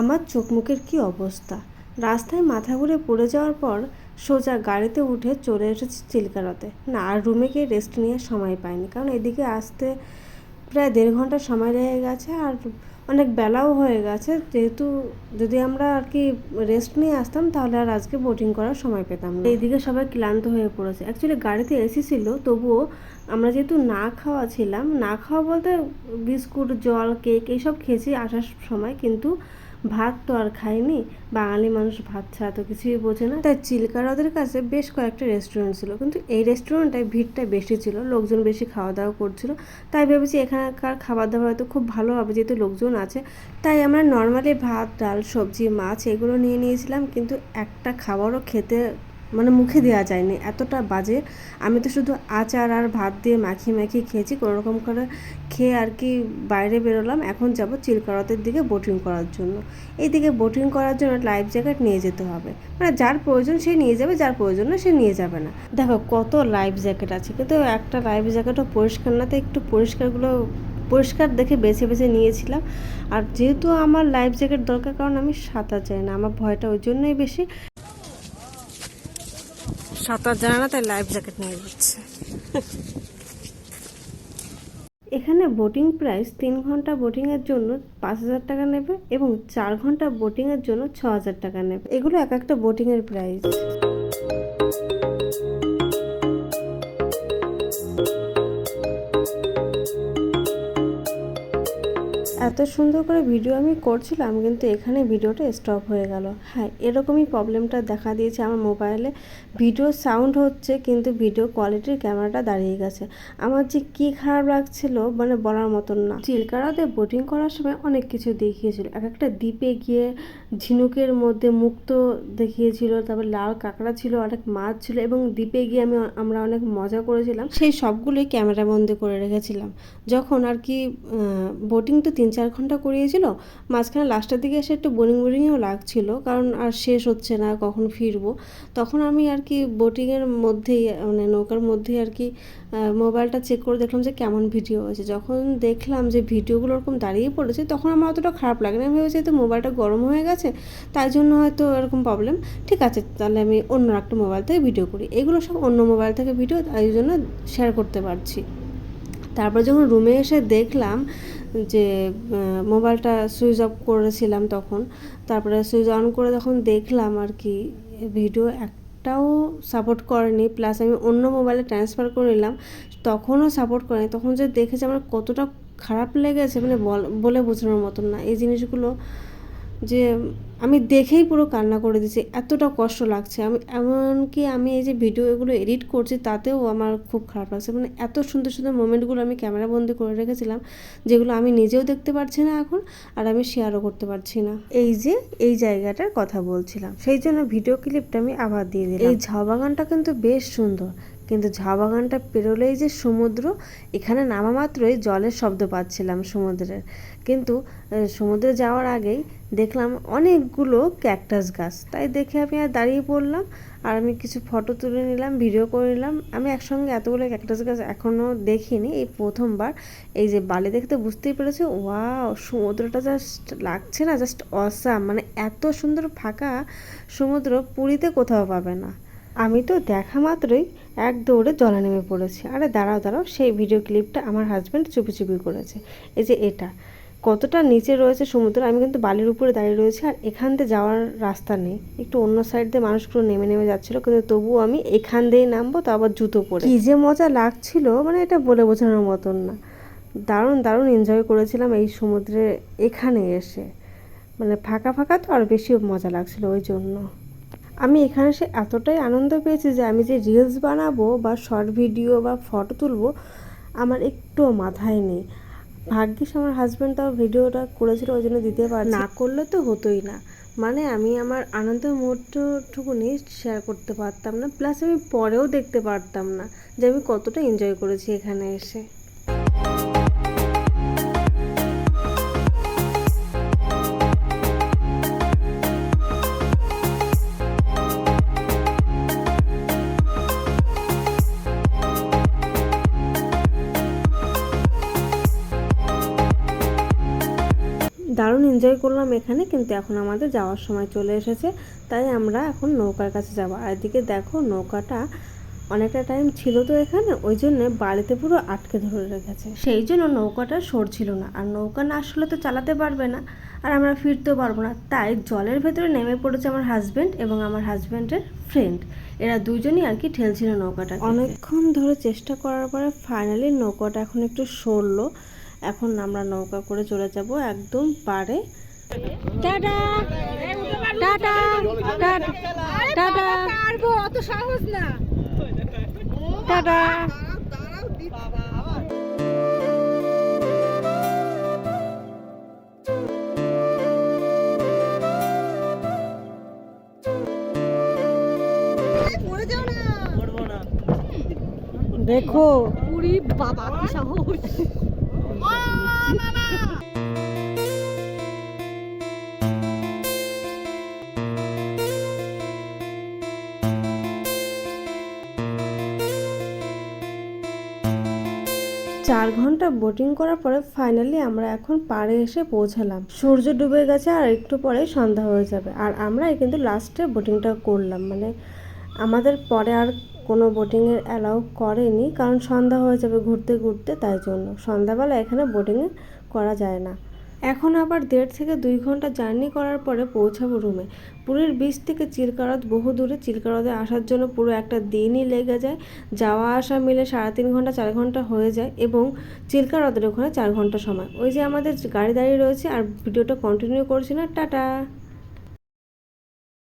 আমার চোখ মুখের কী অবস্থা? রাস্তায় মাথা ঘুরে পড়ে যাওয়ার পর সোজা গাড়িতে উঠে চলে এসেছি চিল্কারতে। না, আর রুমে গিয়ে রেস্ট নেওয়ার সময় পাইনি। কারণ এদিকে আসতে প্রায় দেড় ঘণ্টা সময় লেগে গেছে আর অনেক বেলাও হয়ে গেছে। যেহেতু যদি আমরা আর কি রেস্ট নিয়ে আসতাম, তাহলে আর আজকে বোটিং করার সময় পেতাম না। এইদিকে সবাই ক্লান্ত হয়ে পড়েছে। অ্যাকচুয়ালি গাড়িতে এসি ছিল, তবুও আমরা যেহেতু না খাওয়া ছিলাম, না খাওয়া বলতে বিস্কুট, জল কেক এইসব খেয়েছি আসার সময়। কিন্তু ভাত তো আর খায়নি বাঙালি মানুষ ভাত ছাড়া তো কিছুই বোঝে না। তাই চিলকারদের কাছে বেশ কয়েকটা রেস্টুরেন্ট ছিল। কিন্তু এই রেস্টুরেন্টটায় ভিড়টা বেশি ছিল, লোকজন বেশি খাওয়া দাওয়া করছিল। তাই ভেবেছি এখানকার খাবার দাবার হয়তো খুব ভালো হবে, যেহেতু লোকজন আছে। তাই আমরা নর্মালি ভাত, ডাল, সবজি, মাছ এগুলো নিয়ে নিয়েছিলাম। কিন্তু একটা খাবারও খেতে মানে মুখে দেওয়া যায়নি, এতটা বাজে। আমি তো শুধু আচার আর ভাত দিয়ে মাখিয়ে মাখিয়ে খেয়েছি, কোনো রকম করে খেয়ে আর কি বাইরে বেরোলাম। এখন যাব চিলকারতের দিকে বোটিং করার জন্য। এইদিকে বোটিং করার জন্য লাইফ জ্যাকেট নিয়ে যেতে হবে। মানে যার প্রয়োজন সে নিয়ে যাবে, যার প্রয়োজন না সে নিয়ে যাবে না। দেখো কত লাইফ জ্যাকেট আছে, কিন্তু একটা লাইফ জ্যাকেটও পরিষ্কার না, তো একটু পরিষ্কারগুলো, পরিষ্কার দেখে বেছে বেছে নিয়েছিলাম। আর যেহেতু আমার লাইফ জ্যাকেট দরকার, কারণ আমি সাঁতার চাই না, আমার ভয়টা ওই জন্যই বেশি। সাঁতার জানা না, তাই লাইফ জ্যাকেট নিয়ে যাচ্ছে। এখানে বোটিং প্রাইস তিন ঘণ্টা বোটিংয়ের জন্য পাঁচ হাজার টাকা নেবে এবং চার ঘণ্টা বোটিংয়ের জন্য ছ হাজার টাকা নেবে। এগুলো এক একটা বোটিংয়ের প্রাইস এত সুন্দর করে ভিডিও আমি করছিলাম, কিন্তু এখানে ভিডিওটা স্টপ হয়ে গেল। হ্যাঁ এরকমই প্রবলেমটা দেখা দিয়েছে আমার মোবাইলে ভিডিও সাউন্ড হচ্ছে, কিন্তু ভিডিও কোয়ালিটির ক্যামেরাটা দাঁড়িয়ে গেছে। আমার যে কি খারাপ লাগছিল মানে বলার মতন না। চিলকারাতে বোটিং করার সময় অনেক কিছু দেখিয়েছিল। এক একটা দ্বীপে গিয়ে ঝিনুকের মধ্যে মুক্ত দেখিয়েছিল, তারপর লাল কাঁকড়া ছিল, অনেক মাছ ছিল, এবং দ্বীপে গিয়ে আমি, আমরা অনেক মজা করেছিলাম। সেই সবগুলোই ক্যামেরা বন্দি করে রেখেছিলাম। যখন আর কি বোটিং তো তিন চার ঘণ্টা করিয়েছিল, মাঝখানে লাস্টের দিকে এসে একটু বোরিং বোরিংও লাগছিল, কারণ আর শেষ হচ্ছে না, কখন ফিরবো? তখন আমি আর কি বোটিংয়ের মধ্যেই মানে নৌকার মধ্যেই আর কি মোবাইলটা চেক করে দেখলাম যে কেমন ভিডিও হয়েছে। যখন দেখলাম যে ভিডিওগুলো ওরকম দাঁড়িয়ে পড়েছে, তখন আমার অতটা খারাপ লাগে না। আমি ভেবেছি তো মোবাইলটা গরম হয়ে গেছে, তাই জন্য হয়তো এরকম প্রবলেম ঠিক আছে, তাহলে আমি অন্য একটা মোবাইল থেকে ভিডিও করি। এগুলো সব অন্য মোবাইল থেকে ভিডিও তাই জন্য শেয়ার করতে পারছি। তারপর যখন রুমে এসে দেখলাম যে মোবাইলটা সুইচ অফ করেছিলাম তখন। তারপরে সুইচ অন করে যখন দেখলাম আর কি, ভিডিও একটাও সাপোর্ট করেনি। প্লাস আমি অন্য মোবাইলে ট্রান্সফার করে নিলাম, তখনও সাপোর্ট করেনি। তখন যে দেখেছি আমার কতটা খারাপ লেগেছে মানে বলে বোঝানোর মতন না। এই জিনিসগুলো যে আমি দেখেই পুরো কান্না করে দিয়েছি, এতটা কষ্ট লাগছে। আমি, এমনকি আমি এই যে ভিডিও এগুলো এডিট করছি, তাতেও আমার খুব খারাপ লাগছে। মানে এত সুন্দর সুন্দর মোমেন্টগুলো আমি ক্যামেরা বন্দি করে রেখেছিলাম, যেগুলো আমি নিজেও দেখতে পারছি না এখন, আর আমি শেয়ারও করতে পারছি না। এই যে, এই জায়গাটার কথা বলছিলাম, সেই জন্য ভিডিও ক্লিপটা আমি আবার দিয়ে দিলাম। এই ঝাউ বাগানটা কিন্তু বেশ সুন্দর। কিন্তু ঝা বাগানটা পেরোলেই যে সমুদ্র, এখানে নামা মাত্রই জলের শব্দ পাচ্ছিলাম সমুদ্রের। কিন্তু সমুদ্রে যাওয়ার আগেই দেখলাম অনেকগুলো ক্যাকটাস গাছ। তাই দেখে আমি আর দাঁড়িয়ে পড়লাম আর আমি কিছু ফটো তুলে নিলাম, ভিডিও করে নিলাম। আমি একসঙ্গে এতগুলো ক্যাকটাস গাছ এখনও দেখিনি। এই প্রথমবার এই যে বালি দেখতে বুঝতেই পেরেছি ওয়া সমুদ্রটা জাস্ট লাগছে না, জাস্ট অসাম। মানে এত সুন্দর ফাঁকা সমুদ্র পুরীতে কোথাও পাবে না। আমি তো দেখা মাত্রই এক দৌড়ে জলে নেমে পড়েছি। আরে দাঁড়াও দাঁড়াও, সেই ভিডিও ক্লিপটা আমার হাজব্যান্ড চুপি চুপি করেছে। এই যে এটা, কতটা নিচে রয়েছে সমুদ্র, আমি কিন্তু বালির উপরে দাঁড়িয়ে রয়েছি আর এখান দিয়ে যাওয়ার রাস্তা নেই। একটু অন্য সাইড দিয়ে মানুষগুলো নেমে নেমে যাচ্ছিল, কিন্তু তবুও আমি এখান দিয়েই নামবো, তো আবার জুতো পরে। কী যে মজা লাগছিল মানে এটা বলে বোঝানোর মতন না। দারুণ দারুণ এনজয় করেছিলাম এই সমুদ্রে এখানে এসে। মানে ফাঁকা ফাঁকা তো আর বেশি মজা লাগছিল ওই জন্য। আমি এখানে এসে এতটাই আনন্দ পেয়েছি যে আমি যে রিলস বানাবো বা শর্ট ভিডিও বা ফটো তুলবো, আমার একটুও মাথায় নেই। ভাগ্যিস আমার হাজব্যান্ড তাও ভিডিওটা করেছিল, ওই জন্য দিতে পার না করলে তো হতোই না। মানে আমি আমার আনন্দের মুহূর্তটুকুনি শেয়ার করতে পারতাম না প্লাস আমি পরেও দেখতে পারতাম না যে আমি কতটা এনজয় করেছি এখানে এসে। দারুণ এনজয় করলাম এখানে, কিন্তু এখন আমাদের যাওয়ার সময় চলে এসেছে, তাই আমরা এখন নৌকার কাছে যাব। আর এদিকে দেখো নৌকাটা অনেকটা টাইম ছিল তো এখানে, ওই জন্য বাড়িতে পুরো আটকে ধরে রেখেছে। সেই জন্য নৌকাটা সরছিল না, আর নৌকা না আসলে তো চালাতে পারবে না, আর আমরা ফিরতেও পারব না। তাই জলের ভেতরে নেমে পড়েছে আমার হাজব্যান্ড এবং আমার হাজব্যান্ডের ফ্রেন্ড এরা দুজনই আর কি ঠেলছিল নৌকাটা অনেকক্ষণ ধরে চেষ্টা করার পরে ফাইনালি নৌকাটা এখন একটু সরলো। এখন আমরা নৌকা করে চলে যাব একদম পাড়ে টাটা! টাটা! টাটা! টাটা! পারব অত সহজ না টাটা! পড়ে যাও না। দেখো। পুরি বাবা কি সাহস। চার ঘণ্টা বোটিং করার পরে ফাইনালি আমরা এখন পাড়ে এসে পৌঁছালাম। সূর্য ডুবে গেছে আর একটু পরে সন্ধ্যা হয়ে যাবে। আর আমরাই কিন্তু লাস্টে বোটিংটা করলাম। মানে আমাদের পরে আর কোনো বোটিংয়ের অ্যালাউ করেনি, কারণ সন্ধ্যা হয়ে যাবে ঘুরতে ঘুরতে, তাই জন্য। সন্ধ্যাবেলা এখানে বোটিংয়ে করা যায় না। এখন আবার দেড় থেকে দুই ঘণ্টা জার্নি করার পরে পৌঁছাবো রুমে। পুরীর বিচ থেকে চিলকারদ বহু দূরে। চিলকারদে আসার জন্য পুরো একটা দিনই লেগে যায়। যাওয়া আসা মিলে সাড়ে তিন ঘণ্টা, চার ঘণ্টা হয়ে যায় এবং চিলকারদের ওখানে চার ঘণ্টা সময়। ওই যে আমাদের গাড়ি দাঁড়িয়ে রয়েছে আর ভিডিওটা কন্টিনিউ করছি না। টাটা!